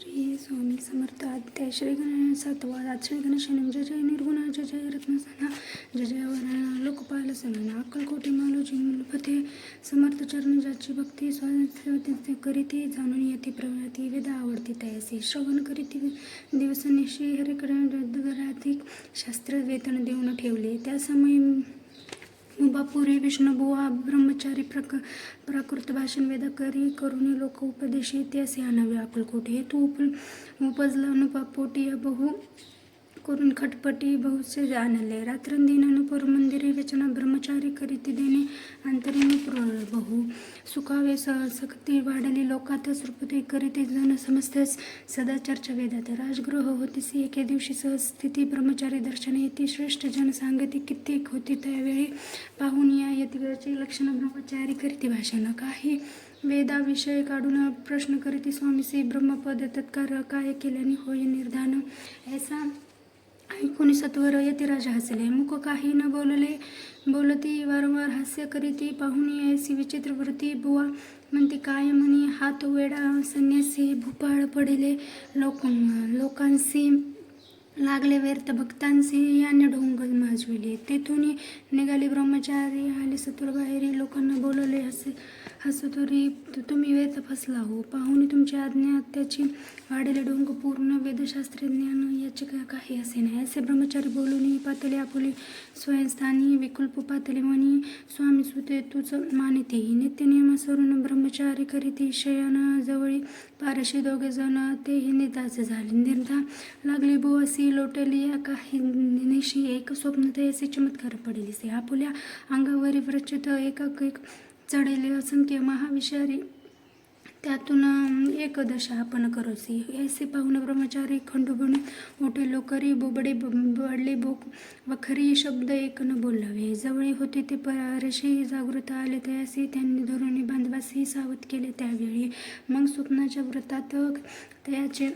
श्री स्वामी समर्थ अध्याय श्री गणेश सातवा श्री गणेशाने जय जय निर्गुणा जय जय रत्नसना जय जय वरण लोकपाल सना अक्कलकोटी मालोजी मूलपते समर्थ चरण ज्याची भक्ती स्वाती करीती जाणून येते प्रवृत्ती वेदा आवडती तयासी श्रवण करीती दिवसनिशी हरिकडे शास्त्र वेतन देऊन ठेवले. त्या समयी मुबापुरी विष्णुबुवा ब्रह्मचारी प्रक प्राकृत भाषण वेदकरी करुणी लोक उपदेशी इतिहास या नव्या अकलकोट हे तू उप उपजला अनुपापोटी बहु करून खटपटी बहुसे आणले रात्रंदिन रात्रंदिनानं मंदिरे रचना ब्रह्मचारी करीती देणे अंतरीन बहु सुखावे सहसक्ती वाढली. लोकातच सृपते करीते जन समजतेस सदा चर्चा वेदात. राजगृह होतीसी एके दिवशी सहस्थिती ब्रह्मचारी दर्शन येते. श्रेष्ठ जन सांगती कित्येक होती त्यावेळी. पाहून या यतिवेळचे लक्षण ब्रह्मचारी करीती भाषण. काही वेदाविषय काढून प्रश्न करीती स्वामीसी ब्रह्मपद तत्कार काय केल्याने होय निर्धान? ऐसा एकोणीसत्वर सत्वर राजा हसले. मुख काही न बोलले बोलती वारंवार हास्य करीती पाहुणी ऐसी विचित्र वृत्ती. बुवा म्हणते काय म्हणी? हात वेडा संन्यासी भूपाळ पडले. लोक लोकांशी लागले व्यर्थ भक्तांचे याने ढोंगल माजविले. तेथून निघाले ब्रह्मचारी आले सतुर बाहेरी लोकांना बोलवले हसे हसतुरी तुम्ही व्यर्थ फसला हो. पाहुणे तुमची आज्ञा त्याची वाढेले डोंग पूर्ण वेदशास्त्र ज्ञान याचे काही असे नाही. असे ब्रह्मचारी बोलून पातळी आपुली स्वयंस्थानी विकल्प पातळी म्हणी स्वामी सुते तुझ मानिते. नित्यनियमासरून ब्रह्मचारी करीती शयन जवळी पारशी दोघे जण तेही निदाच झाले. निर्धा लागली बुवासी लोटली या काही निशी एक स्वप्न तयाचे चमत्कार पडले आपुल्या अंगावरी प्रचित एकाक एक चढेले असंख्य महाविषारी त्यातून एक दशा आपण करोसी ऐसे पाहून ब्रह्मचारी खंडोबणी मोठे लोकरी बोबडे बडले बोक वखरी शब्द एक न बोलावे जवळी होते ते परशी जागृत आले त्यासी त्यांनी धरून बांधवासही सावध केले त्यावेळी मग स्वप्नाच्या व्रतात त्याचे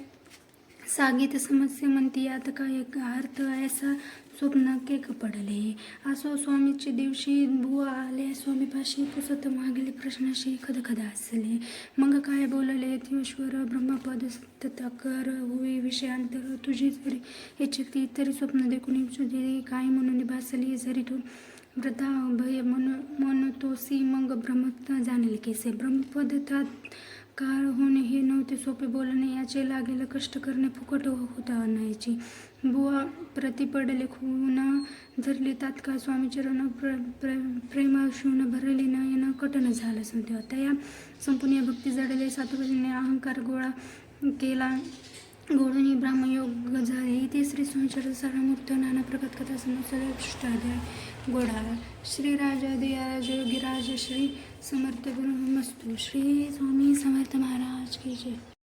सागीत समस्या म्हणती यात काय अर्थ ऐसा स्वप्न केक पडले? असो स्वामीचे दिवशी बुवा आले स्वामीपाशी पुसत मागले प्रश्नाशी खदखद असले मग काय बोलले देवेश्वर ब्रह्मपद तत्कर होई विषयांतर तुझी जरी इच्छिती तरी स्वप्न देखून तुझे काय म्हणून भासली जरी तू? वृद्धा भय म्हण म्हणतोसी मग ब्रह्म जाणेल केसे? ब्रह्मपद काळ होणे हे नव्हते सोपे बोलणे याचे लागेल कष्ट करणे फुकट होता नाहीची बुवा प्रति पडले खून धरले तात्काळ स्वामी चरण प्र प्र प्रेमाशून भरले नयन कटन झालं समते होता या संपूर्ण भक्ती जडले सातवजीने अहंकार गोळा केला. गोळूनी ब्राह्मयोग झाले. ते श्री संचार सारामूर्त नाना प्रगत कथा समुष्टाध्याय गोडा श्रीराजादिराज योगीराज श्री समर्थ ब्रह्मस्तू. श्री स्वामी समर्थ महाराज की जय.